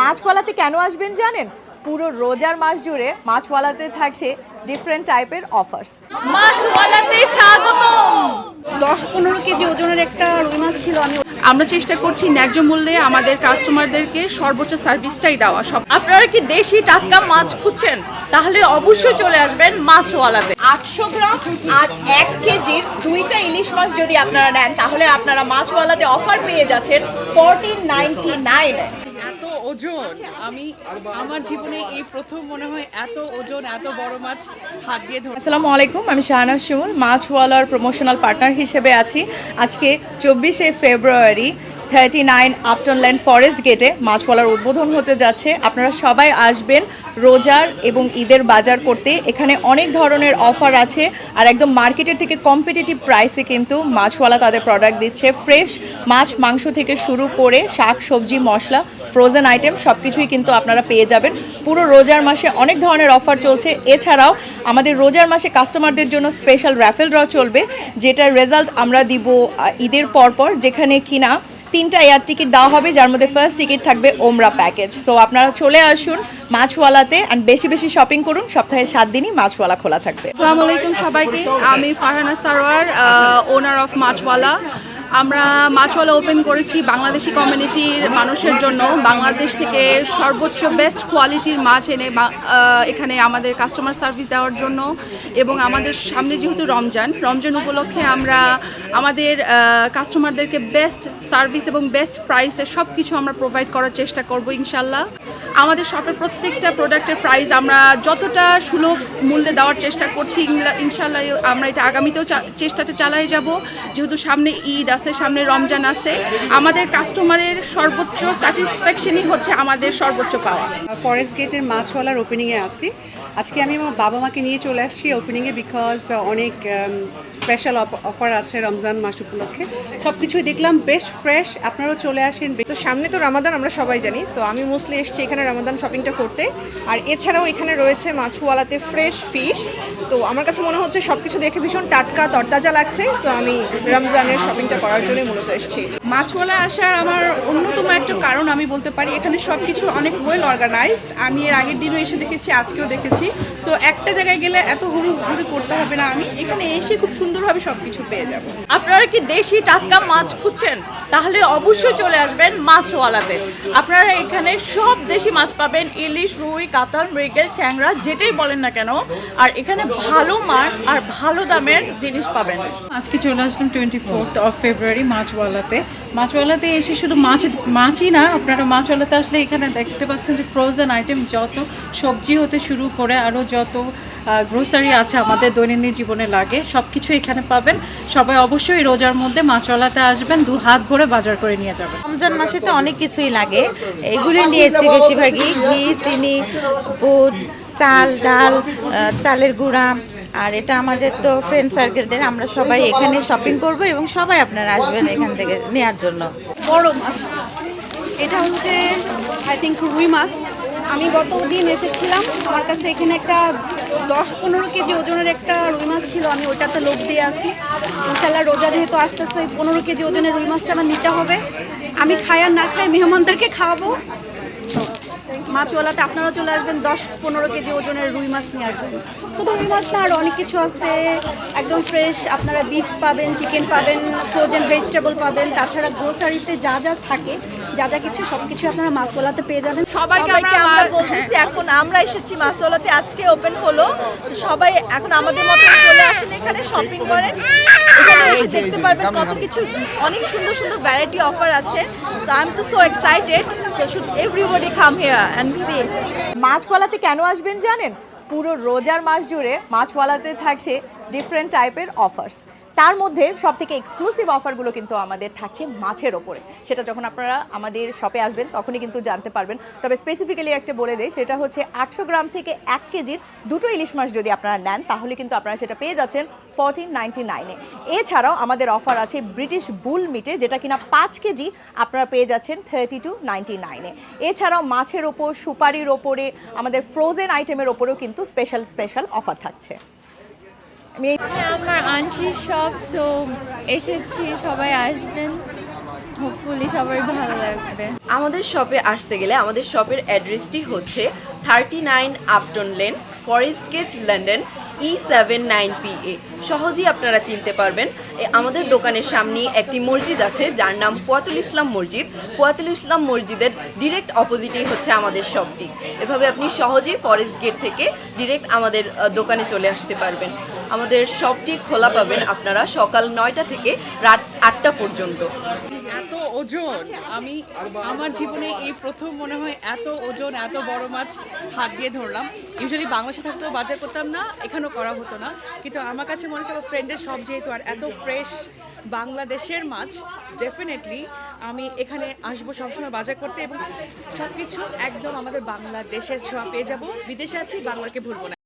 মাছওয়ালাতে কেন আসবেন জানেন? পুরো রোজার মাস জুড়ে মাছওয়ালাতে থাকছে ডিফারেন্ট টাইপের অফার্স মাছওয়ালাতে স্বাগতম! দশ পনেরো কেজি ওজনের একটা রুই মাছ ছিল আমি আমরা চেষ্টা করছি ন্যায্য মূল্যে আমাদের কাস্টমারদেরকে সর্বোচ্চ সার্ভিসটাই দেওয়া সব আপনারা কি দেশি টাটকা মাছ খুঁজছেন? তাহলে অবশ্যই চলে আসবেন মাছওয়ালাতে। আটশো গ্রাম আর এক কেজির দুইটা ইলিশ মাছ যদি আপনারা নেন তাহলে আপনারা মাছওয়ালাতে অফার পেয়ে যাচ্ছেন ফোরটিন নাইনটি নাইন ওজন। আমি আমার জীবনে এই প্রথম মনে হয় এত ওজন এত বড় মাছ হাত দিয়ে ধরে আসসালামু আলাইকুম আমি শাহনাজ শিমুল মাছওয়ালার প্রমোশনাল পার্টনার হিসেবে আছি। আজকে চব্বিশে ফেব্রুয়ারি thirty nine Upton Land Forest গেটে মাছওয়ালার উদ্বোধন হতে যাচ্ছে। আপনারা সবাই আসবেন রোজার এবং ঈদের বাজার করতে। এখানে অনেক ধরনের অফার আছে আর একদম মার্কেটের থেকে কম্পিটিটিভ প্রাইসে কিন্তু মাছওয়ালা তাদের প্রোডাক্ট দিচ্ছে। ফ্রেশ মাছ, মাংস থেকে শুরু করে শাক, সবজি, মশলা ফ্রোজেন আইটেম সব কিছুই কিন্তু আপনারা পেয়ে যাবেন। পুরো রোজার মাসে অনেক ধরনের অফার চলছে। এছাড়াও আমাদের রোজার মাসে কাস্টমারদের জন্য স্পেশাল র্যাফেল ড্র চলবে, যেটার রেজাল্ট আমরা দিব ঈদের পরপর, যেখানে কিনা তিনটা এয়ার টিকিট দেওয়া হবে, যার মধ্যে ফার্স্ট টিকিট থাকবে ওমরা প্যাকেজ সো আপনারা চলে আসুন মাছওয়ালাতে অ্যান্ড বেশি বেশি শপিং করুন, সপ্তাহে সাত দিনই মাছওয়ালা খোলা থাকবে। আসসালামু আলাইকুম সবাইকে, আমি ফারহানা সারোয়ার ওনার অফ মাছওয়ালা। আমরা মাছওয়ালা ওপেন করেছি বাংলাদেশি কমিউনিটির মানুষের জন্য। বাংলাদেশ থেকে সর্বোচ্চ বেস্ট কোয়ালিটির মাছ এনে এখানে আমাদের কাস্টমার সার্ভিস দেওয়ার জন্য এবং আমাদের সামনে যেহেতু রমজান রমজান উপলক্ষে আমরা আমাদের কাস্টমারদেরকে বেস্ট সার্ভিস এবং বেস্ট প্রাইসে সব কিছু আমরা প্রোভাইড করার চেষ্টা করব ইনশাল্লাহ। আমাদের শপের প্রত্যেকটা প্রোডাক্টের প্রাইস আমরা যতটা সুলভ মূল্যে দেওয়ার চেষ্টা করছি ইনশাল্লাহ আমরা এটা আগামীতেও চেষ্টাটা চালাই যাব। যেহেতু সামনে ঈদ আছে, সামনে রমজান আছে, আমাদের কাস্টমারের সর্বোচ্চ স্যাটিসফ্যাকশনই হচ্ছে আমাদের সর্বোচ্চ পাওয়া। ফরেস্ট গেটের মাছওয়ালার ওপেনিংয়ে আছি। আজকে আমি আমার বাবা মাকে নিয়ে চলে আসছি ওপেনিংয়ে বিকজ অনেক স্পেশাল অফার আছে রমজান মাস উপলক্ষে। সব কিছুই দেখলাম, বেশ ফ্রেশ আপনারাও চলে আসেন। তো সামনে তো রামাদান আমরা সবাই জানি। সো আমি মোস্টলি এসেছি এখানে রামাদান শপিংটা করতে। আর এছাড়াও এখানে রয়েছে মাছওয়ালাতে ফ্রেশ ফিশ তো আমার কাছে মনে হচ্ছে সব কিছু দেখে ভীষণ টাটকা তরতাজা লাগছে। সো আমি রমজানের শপিংটা করার জন্যই মূলত এসেছি। মাছওয়ালা আসার আমার অন্যতম একটা কারণ আমি বলতে পারি এখানে সব কিছু অনেক ওয়েল অর্গানাইজড আমি এর আগের দিনও এসে দেখেছি আজকেও দেখেছি। সো একটা জায়গায় গেলে এত হুড়ু হুড়ি করতে হবে না আমি। এখানে এসে খুব সুন্দরভাবে সব কিছু পেয়ে যাব। আপনারা কি দেশি টাটকা মাছ খুঁজছেন? তাহলে অবশ্যই চলে আসবেন মাছওয়ালাতে। আপনারা এখানে সব দেশি মাছ পাবেন ইলিশ রুই কাতাল মৃগেল ট্যাংরা যেটাই বলেন না কেন। আর এখানে ভালো মান আর ভালো দামের জিনিস পাবেন। আজকে চলে আসলাম টোয়েন্টি ফোর্থ অফ ফেব্রুয়ারি মাছওয়ালাতে। মাছওয়ালাতে এসে শুধু মাছ মাছই না আপনারা মাছওয়ালাতে আসলে এখানে দেখতে পাচ্ছেন যে ফ্রোজেন আইটেম যত সবজি হতে শুরু করে আরও যত গ্রোসারি আছে আমাদের দৈনন্দিন জীবনে লাগে সব কিছু এখানে পাবেন। সবাই অবশ্যই রোজার মধ্যে মাছওয়ালাতে আসবেন দু হাত ভরে বাজার করে নিয়ে যাবেন। রমজান মাসে তো অনেক কিছুই লাগে। এগুলি নিয়েছি বেশিরভাগই ঘি, চিনি, বুট, চাল, ডাল চালের গুঁড়া। আর এটা আমাদের তো ফ্রেন্ড সার্কেলদের আমরা সবাই এখানে শপিং করব এবং সবাই আপনারা আসবেন এখান থেকে নেওয়ার জন্য। বড় মাছ। এটা হচ্ছে আই থিঙ্ক রুই মাছ। আমি গত দিন এসেছিলাম, আমার কাছে এখানে একটা দশ পনেরো কেজি ওজনের একটা রুই মাছ ছিল, আমি ওটাতে লোভ দিয়ে আসি। ইনশাল্লাহ রোজা যেহেতু আসতেছে ওই পনেরো কেজি ওজনের রুই মাছটা আমার নিতে হবে। আমি খাই আর না খাই, মেহমানদেরকে খাওয়াবো। মাছওয়ালাতে আপনারা চলে আসবেন, দশ পনেরো কেজি ওজনের রুই মাছ নেওয়ার জন্য। শুধু রুই মাছ না, আর অনেক কিছু আছে। একদম ফ্রেশ আপনারা বিফ পাবেন চিকেন পাবেন ফ্রোজেন ভেজিটেবল পাবেন, তাছাড়া গ্রোসারিতে যা যা থাকে যা যা কিছু সব কিছু আপনারা মাছওয়ালাতে পেয়ে যাবেন। সবাইকে সবাইকে আমরা বলতেছি এখন আমরা এসেছি মাছওয়ালাতে আজকে ওপেন হলো। সবাই এখন আমাদের মতো চলে আসেন এখানে শপিং করেন এখানে এসে দেখতে পারবেন কত কিছু অনেক সুন্দর সুন্দর ভ্যারাইটি অফার আছে। সো আই এম তো so excited so should everybody come here and see মাছওয়ালাতে কেন আসবেন জানেন? পুরো রোজার মাস জুড়ে মাছওয়ালাতে থাকছে ডিফারেন্ট টাইপের অফার্স তার মধ্যে সব থেকে এক্সক্লুসিভ অফারগুলো কিন্তু আমাদের থাকছে মাছের ওপরে। সেটা যখন আপনারা আমাদের শপে আসবেন, তখনই কিন্তু জানতে পারবেন। তবে স্পেসিফিক্যালি একটা বলে দেয় সেটা হচ্ছে আটশো গ্রাম থেকে এক কেজির দুটো ইলিশ মাছ যদি আপনারা নেন, তাহলে কিন্তু আপনারা সেটা পেয়ে যাচ্ছেন ফোরটিন নাইনটি নাইনে এছাড়াও আমাদের অফার আছে ব্রিটিশ বুল মিটে যেটা কিনা পাঁচ কেজি আপনারা পেয়ে যাচ্ছেন থার্টি টু নাইনটি নাইনে এছাড়াও মাছের ওপর, সুপারির ওপরে, আমাদের ফ্রোজেন আইটেমের ওপরেও কিন্তু স্পেশাল স্পেশাল অফার থাকছে। আমার আন্টির শপ সো এসেছি, সবাই আসবেন। হোপফুলি সবারই ভালো লাগবে। আমাদের শপে আসতে গেলে আমাদের শপের অ্যাড্রেসটি হচ্ছে thirty nine Upton Lane Forest Gate London E seven nine P A সহজেই আপনারা চিনতে পারবেন। আমাদের দোকানের সামনেই একটি মসজিদ আছে, যার নাম পোয়াতুল ইসলাম মসজিদ। পোয়াতুল ইসলাম মসজিদের ডিরেক্ট অপোজিটেই হচ্ছে আমাদের শপটি। এভাবে আপনি সহজেই ফরেস্ট গেট থেকে ডিরেক্ট আমাদের দোকানে চলে আসতে পারবেন। আমাদের শপটি খোলা পাবেন আপনারা সকাল নয়টা থেকে রাত আটটা পর্যন্ত। ওজন। আমি আমার জীবনে এই প্রথম মনে হয় এত ওজন এত বড় মাছ হাত দিয়ে ধরলাম। ইউজুয়ালি বাংলাদেশে থাকতেও বাজার করতাম না এখানেও করা হতো না। কিন্তু আমার কাছে মনে হচ্ছে আমার ফ্রেন্ডের সব যেহেতু আর এত ফ্রেশ বাংলাদেশের মাছ ডেফিনেটলি আমি এখানে আসব সবসময় বাজার করতে এবং সব কিছু একদম আমাদের বাংলাদেশের ছোঁয়া পেয়ে যাব। বিদেশে আছি বাংলাকে ভুলবো না।